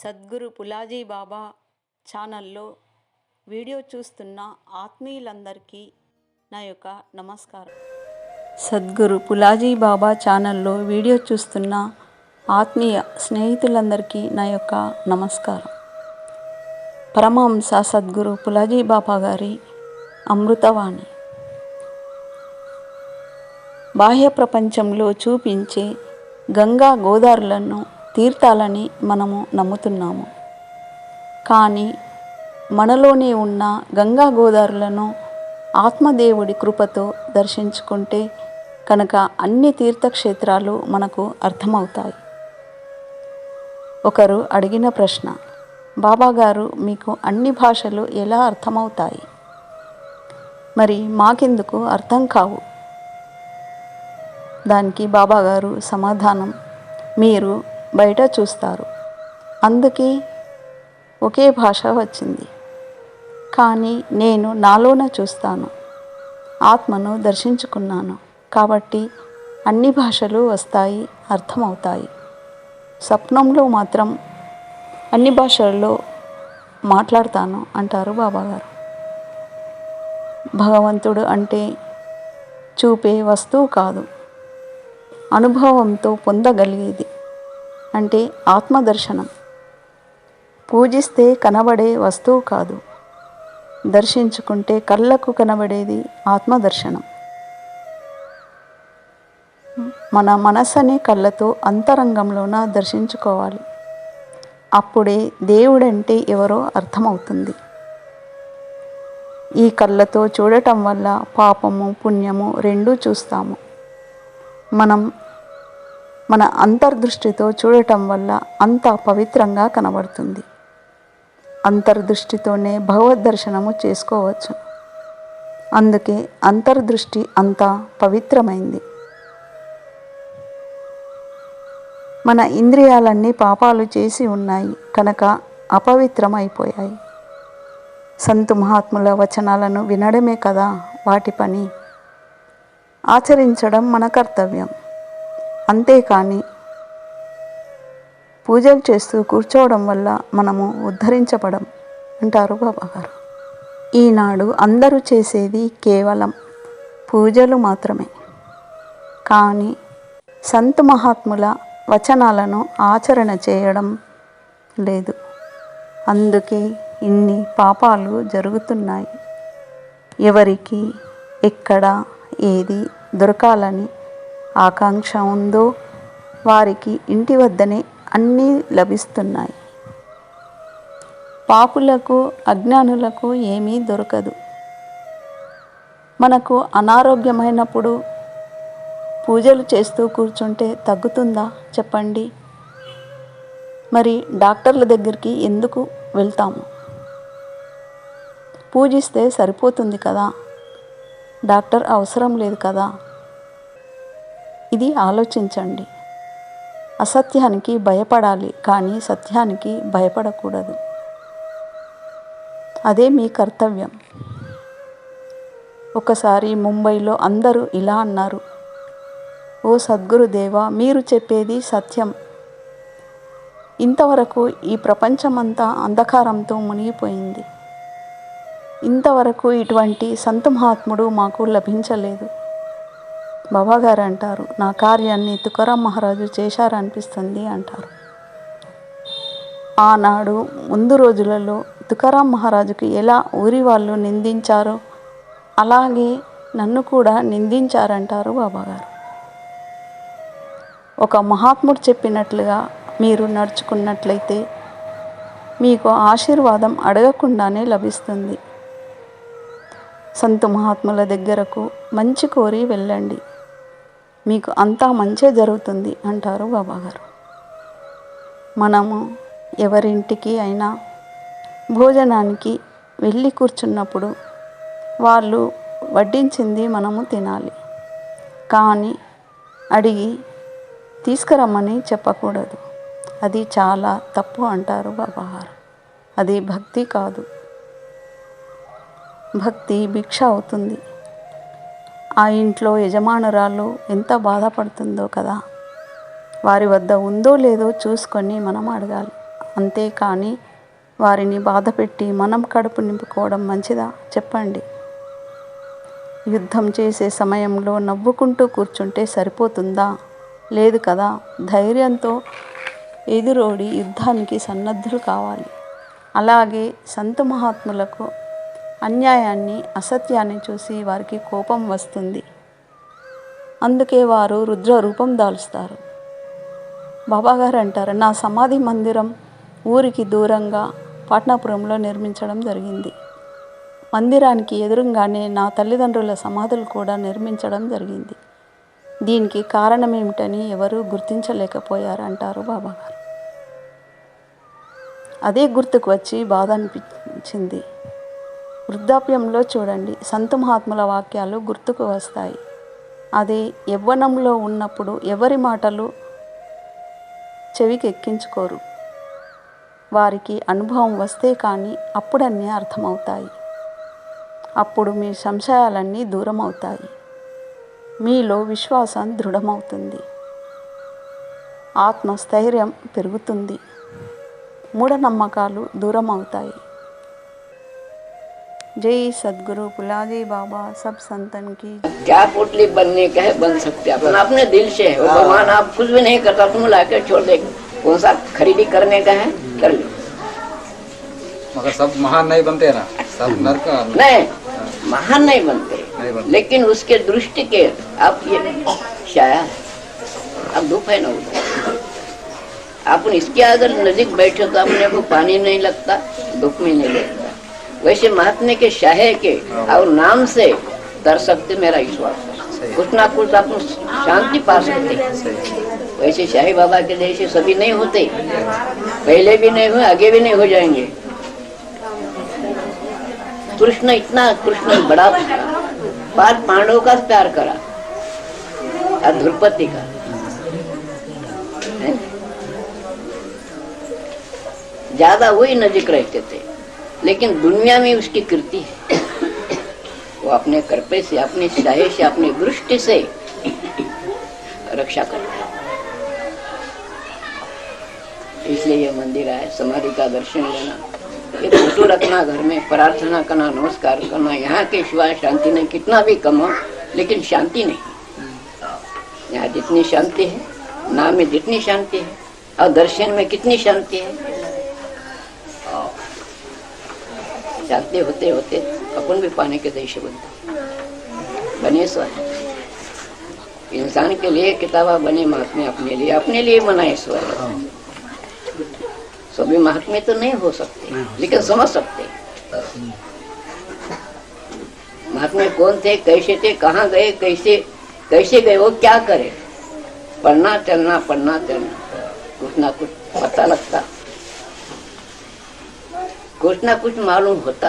సద్గురు పులాజీ బాబా ఛానల్లో వీడియో చూస్తున్న ఆత్మీయులందరికీ నా యొక్క నమస్కారం. సద్గురు పులాజీ బాబా ఛానల్లో వీడియో చూస్తున్న ఆత్మీయ స్నేహితులందరికీ నా యొక్క నమస్కారం. పరమహంస సద్గురు పులాజీ బాబా గారి అమృతవాణి. బాహ్య ప్రపంచంలో చూపించే గంగా గోదావరులను తీర్థాలని మనము నమ్ముతున్నాము. కానీ మనలోనే ఉన్న గంగా గోదారులను ఆత్మదేవుడి కృపతో దర్శించుకుంటే కనుక అన్ని తీర్థక్షేత్రాలు మనకు అర్థమవుతాయి. ఒకరు అడిగిన ప్రశ్న బాబాగారు మీకు అన్ని భాషలు ఎలా అర్థమవుతాయి? మరి మాకెందుకు అర్థం కావు? దానికి బాబాగారు సమాధానం మీరు బయట చూస్తారు. అందుకే ఒకే భాష వచ్చింది. కానీ నేను నాలోన చూస్తాను. ఆత్మను దర్శించుకున్నాను. కాబట్టి అన్ని భాషలు వస్తాయి అర్థమవుతాయి. స్వప్నంలో మాత్రం అన్ని భాషల్లో మాట్లాడతాను అంటారు బాబాగారు. భగవంతుడు అంటే చూపే వస్తువు కాదు. అనుభవంతో పొందగలిగేది. అంటే ఆత్మదర్శనం. పూజిస్తే కనబడే వస్తువు కాదు. దర్శించుకుంటే కళ్ళకు కనబడేది ఆత్మదర్శనం. మన మనస్సనే కళ్ళతో అంతరంగంలోన దర్శించుకోవాలి. అప్పుడే దేవుడంటే ఎవరో అర్థమవుతుంది. ఈ కళ్ళతో చూడటం వల్ల పాపము పుణ్యము రెండూ చూస్తాము. మనం మన అంతర్దృష్టితో చూడటం వల్ల అంత పవిత్రంగా కనబడుతుంది. అంతర్దృష్టితోనే భగవద్ దర్శనము చేసుకోవచ్చు. అందుకే అంతర్దృష్టి అంత పవిత్రమైంది. మన ఇంద్రియాలన్నీ పాపాలు చేసి ఉన్నాయి కనుక అపవిత్రమైపోయాయి. సంతు మహాత్ముల వచనాలను వినడమే కదా వాటి పని. ఆచరించడం మన కర్తవ్యం. అంతేకాని పూజలు చేస్తూ కూర్చోవడం వల్ల మనము ఉద్ధరించబడం అంటారు బాబాగారు ఈనాడు అందరూ చేసేది కేవలం పూజలు మాత్రమే. కానీ సంతు మహాత్ముల వచనాలను ఆచరణ చేయడం లేదు. అందుకే ఇన్ని పాపాలు జరుగుతున్నాయి. ఎవరికి ఎక్కడ ఏది దొరకాలని ఆకాంక్ష ఉందో వారికి ఇంటి వద్దనే అన్నీ లభిస్తున్నాయి. పాపులకు అజ్ఞానులకు ఏమీ దొరకదు. మనకు అనారోగ్యమైనప్పుడు పూజలు చేస్తూ కూర్చుంటే తగ్గుతుందా? చెప్పండి. మరి డాక్టర్ల దగ్గరికి ఎందుకు వెళ్తాము? పూజిస్తే సరిపోతుంది కదా? డాక్టర్ అవసరం లేదు కదా? ఇది ఆలోచించండి. అసత్యానికి భయపడాలి కానీ సత్యానికి భయపడకూడదు. అదే మీ కర్తవ్యం. ఒకసారి ముంబైలో అందరూ ఇలా అన్నారు. ఓ సద్గురుదేవా మీరు చెప్పేది సత్యం. ఇంతవరకు ఈ ప్రపంచమంతా అంధకారంతో మునిగిపోయింది. ఇంతవరకు ఇటువంటి సంత మహాత్ముడు మాకు లభించలేదు. బాబాగారు అంటారు నా కార్యాన్ని తుకారాం మహారాజు చేశారనిపిస్తుంది అంటారు. ఆనాడు ముందు రోజులలో తుకారాం మహారాజుకి ఎలా ఊరి వాళ్ళు నిందించారో అలాగే నన్ను కూడా నిందించారంటారు బాబాగారు. ఒక మహాత్ముడు చెప్పినట్లుగా మీరు నడుచుకున్నట్లయితే మీకు ఆశీర్వాదం అడగకుండానే లభిస్తుంది. సంత మహాత్ముల దగ్గరకు మంచి కోరి వెళ్ళండి. మీకు అంతా మంచే జరుగుతుంది అంటారు బాబాగారు. మనము ఎవరింటికి అయినా భోజనానికి వెళ్ళి కూర్చున్నప్పుడు వాళ్ళు వడ్డించింది మనము తినాలి. కానీ అడిగి తీసుకురమ్మని చెప్పకూడదు. అది చాలా తప్పు అంటారు బాబాగారు. అది భక్తి కాదు. భక్తి భిక్ష అవుతుంది. ఆ ఇంట్లో యజమానురాలు ఎంత బాధపడుతుందో కదా. వారి వద్ద ఉందో లేదో చూసుకొని మనం అడగాలి. అంతేకాని వారిని బాధపెట్టి మనం కడుపు నింపుకోవడం మంచిదా? చెప్పండి. యుద్ధం చేసే సమయంలో నవ్వుకుంటూ కూర్చుంటే సరిపోతుందా? లేదు కదా. ధైర్యంతో ఎదురోడి యుద్ధానికి సన్నద్ధులు కావాలి. అలాగే సంత మహాత్ములకు అన్యాయాన్ని అసత్యాన్ని చూసి వారికి కోపం వస్తుంది. అందుకే వారు రుద్ర రూపం దాలుస్తారు బాబాగారు అంటారు నా సమాధి మందిరం ఊరికి దూరంగా పాట్నాపురంలో నిర్మించడం జరిగింది. మందిరానికి ఎదురుగానే నా తల్లిదండ్రుల సమాధులు కూడా నిర్మించడం జరిగింది. దీనికి కారణం ఏమిటని ఎవరూ గుర్తించలేకపోయారు అంటారు బాబాగారు అదే గుర్తుకు వచ్చి బాధ అనిపించింది. వృద్ధాప్యంలో చూడండి. సంత మహాత్ముల వాక్యాలు గుర్తుకు వస్తాయి. అది యవ్వనంలో ఉన్నప్పుడు ఎవరి మాటలు చెవికి ఎక్కించుకోరు వారికి అనుభవం వస్తే కానీ అప్పుడన్నీ అర్థమవుతాయి. అప్పుడు మీ సంశయాలన్నీ దూరం అవుతాయి మీలో విశ్వాసం దృఢమవుతుంది. ఆత్మస్థైర్యం పెరుగుతుంది. మూఢనమ్మకాలు దూరం అవుతాయి जय सदगुरु कुलादे बाबा सब संतन की क्या पोटली बनने का है बन सकते अपन अपने दिल से है। भगवान आप कुछ भी नहीं करता तुम ला कर छोड़ दे। कौन सा खरीदी करने का है कर लो। मगर सब महान नहीं बनते ना? सब हम्म। नरक नहीं हाँ। महान नहीं बनते। लेकिन उसके दृष्टि के आप ये शायद आप धूप है ना आप इसके अगर नज़दीक बैठे तो अपने को पानी नहीं लगता धूप में नहीं लगता। वैसे महात्मा के शाहे के और नाम से तर सकते मेरा विश्वास है कुछ ना कुछ आप शांति पा सकते वैसे शाही बाबा के जैसे सभी नहीं होते। पहले भी नहीं हुए आगे भी नहीं हो जाएँगे। कृष्ण इतना कृष्ण बड़ा पार पांडव का प्यार करा और ध्रुपति का। ज़्यादा वही नजीक रहते थे। लेकिन दुनिया में उसकी कृति है। वो अपने कृपे से, अपने शाहे से, अपनी दृष्टि से रक्षा करता है। इसलिए ये मंदिर है समाधि का दर्शन लेना। ये फ़ोटो रखना घर में, प्रार्थना करना, नमस्कार करना। यहाँ के सिवाय शांति नहीं, कितना भी कमाओ लेकिन शांति नहीं। यहाँ जितनी शांति है, नाम में जितनी शांति है, और दर्शन में कितनी शांति है और शांति होते होते अपन भी पाने के देश बनते बने ईश्वर इंसान के लिए किताबा बने महात्मे अपने लिए अपने लिए बनाए ईश्वर सभी महात्मे तो नहीं हो सकते लेकिन समझ सकते। महात्मे कौन थे कैसे थे कहाँ गए कैसे कैसे गए वो क्या करे? पढ़ना चलना पढ़ना चलना। कुछ ना कुछ पता लगता। कुछ ना कुछ मालूम होता